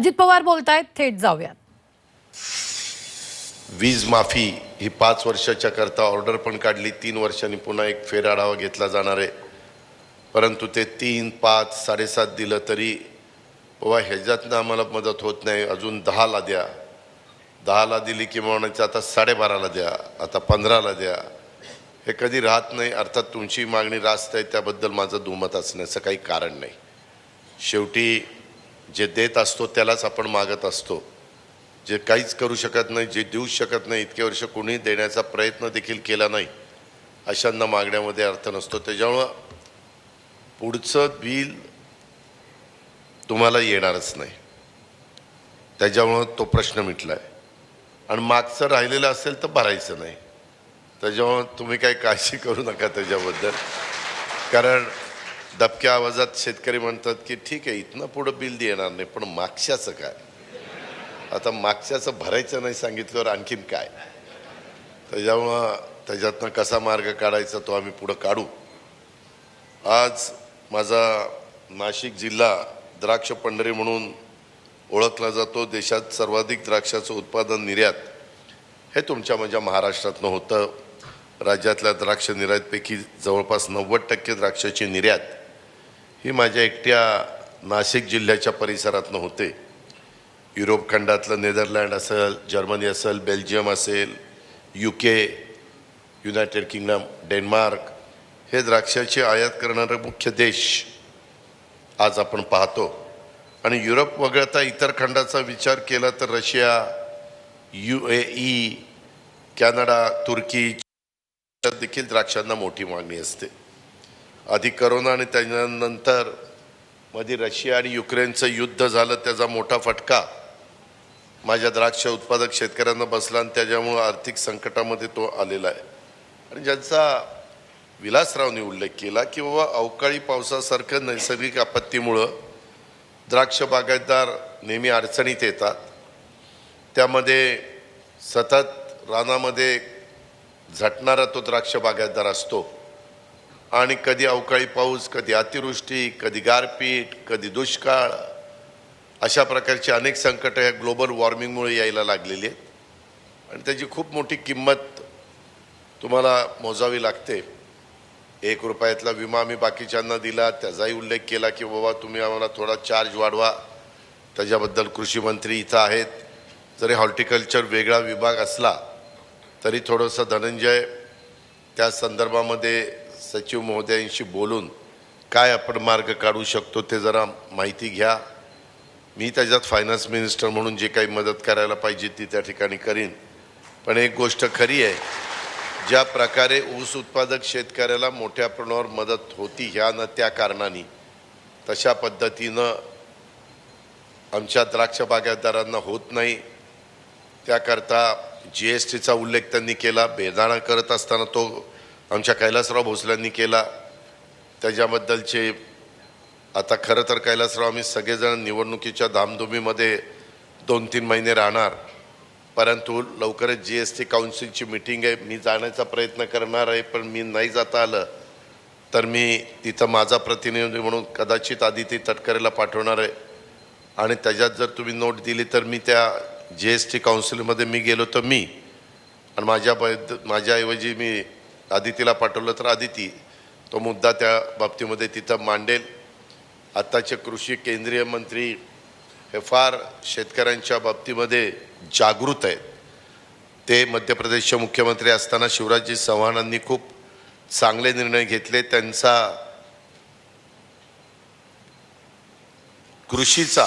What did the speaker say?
अजित पवार बोलतायत थेट जाऊयात. वीज माफी ही पाच वर्षाच्या करता ऑर्डर पण काढली तीन वर्षांनी पुन्हा एक फेरआढावा घेतला जाणार आहे. परंतु ते तीन पाच साडेसात दिलं तरी बाबा ह्याच्यातनं आम्हाला मदत होत नाही. अजून दहाला द्या. दहाला दिली की म्हणायचं आता साडेबाराला द्या आता पंधराला द्या. हे कधी राहत नाही अर्थात तुमची मागणी रास्त आहे त्याबद्दल माझं दुमत असण्याचं काही कारण नाही. शेवटी जे देत असतो त्यालाच आपण मागत असतो. जे काहीच करू शकत नाही जे देऊ शकत नाही इतके वर्ष कोणी देण्याचा प्रयत्न देखील केला नाही अशांना मागण्यामध्ये अर्थ नसतो. त्याच्यामुळं पुढचं बिल तुम्हाला येणारच नाही. त्याच्यामुळं तो प्रश्न मिटला आहे आणि मागचं राहिलेलं असेल तर भरायचं नाही. त्याच्यामुळं तुम्ही काही काळजी करू नका त्याच्याबद्दल. कारण दबक्या आवाजात शेतकरी म्हणतात की ठीक आहे इथनं पुढं बिल देणार नाही पण मागच्याचं काय? आता मागच्याचं भरायचं नाही सांगितल्यावर आणखीन काय? त्याच्यामुळं त्याच्यातनं कसा मार्ग काढायचा तो आम्ही पुढं काढू. आज माझा नाशिक जिल्हा द्राक्ष पंढरी म्हणून ओळखला जातो. देशात सर्वाधिक द्राक्षाचं उत्पादन निर्यात हे तुमच्या माझ्या महाराष्ट्रातनं होतं. राज्यातल्या द्राक्ष निर्यातपैकी जवळपास नव्वद टक्के द्राक्षाची निर्यात ही माझ्या एकट्या नाशिक जिल्ह्याच्या परिसरातनं होते. युरोप खंडातलं नेदरलँड असेल जर्मनी असेल बेल्जियम असेल U K United Kingdom Denmark हे द्राक्षाची आयात करणारे मुख्य देश आज आपण पाहतो. आणि युरोप वगळता इतर खंडाचा विचार केला तर Russia U A E Canada तुर्की देखील द्राक्षांना मोठी मागणी असते. आधी करोना आणि त्याच्यानंतरमध्ये रशिया आणि युक्रेनचं युद्ध झालं त्याचा मोठा फटका. माझ्या द्राक्ष उत्पादक शेतकऱ्यांना बसला आणि त्याच्यामुळं आर्थिक संकटामध्ये तो आलेला आहे. आणि ज्यांचा विलासरावने उल्लेख केला की बाबा अवकाळी पावसासारखं नैसर्गिक आपत्तीमुळं द्राक्ष बागायतदार नेहमी अडचणीत येतात. त्यामध्ये सतत रानामध्ये झटणारा तो द्राक्ष बागायतदार असतो. आणि कधी अवकाळी पाऊस कधी अतिवृष्टी कधी गारपीट कधी दुष्काळ अशा प्रकारची अनेक संकटं ह्या ग्लोबल वॉर्मिंगमुळे यायला लागलेली आहेत. आणि त्याची खूप मोठी किंमत तुम्हाला मोजावी लागते. एक रुपयातला विमा आम्ही बाकीच्यांना दिला त्याचाही उल्लेख केला की बाबा तुम्ही आम्हाला थोडा चार्ज वाढवा. त्याच्याबद्दल कृषी मंत्री इथं आहेत. जरी हॉर्टिकल्चर वेगळा विभाग असला तरी थोडंसं धनंजय त्या संदर्भामध्ये सचिव महोदयांशी बोलून काय आपण मार्ग काढू शकतो ते जरा माहिती घ्या. मी त्याच्यात फायनान्स मिनिस्टर म्हणून जे काही मदत करायला पाहिजे ती त्या ठिकाणी करीन. पण एक गोष्ट खरी आहे ज्या प्रकारे ऊस उत्पादक शेतकऱ्याला मोठ्या प्रमाणावर मदत होती ह्या न त्या कारणाने तशा पद्धतीनं आमच्या द्राक्ष बागायतदारांना होत नाही. त्याकरता जी एस टीचा उल्लेख त्यांनी केला बेदाणा करत असताना तो आमच्या कैलासराव भोसल्यांनी केला. त्याच्याबद्दलचे आता खरं तर कैलासराव आम्ही सगळेजण निवडणुकीच्या धामधुमीमध्ये दोन तीन महिने राहणार. परंतु लवकरच जी एस टी काउन्सिलची मिटिंग आहे. मी जाण्याचा प्रयत्न करणार आहे पण मी नाही जाता आलं तर मी तिथं माझा प्रतिनिधी म्हणून कदाचित आदिती तटकरेला पाठवणार आहे. आणि त्याच्यात जर तुम्ही नोट दिली तर मी त्या जी एस टी काउन्सिलमध्ये मी गेलो तर मी आणि माझ्या माझ्याऐवजी मी आदितीला पाठवलं तर आदिती तो मुद्दा त्या बाबतीमध्ये तिथं मांडेल. आत्ताचे कृषी केंद्रीय मंत्री हे फार शेतकऱ्यांच्या बाबतीमध्ये जागृत आहेत. ते मध्य प्रदेशचे मुख्यमंत्री असताना शिवराजजी चव्हाणांनी खूप चांगले निर्णय घेतले. त्यांचा कृषीचा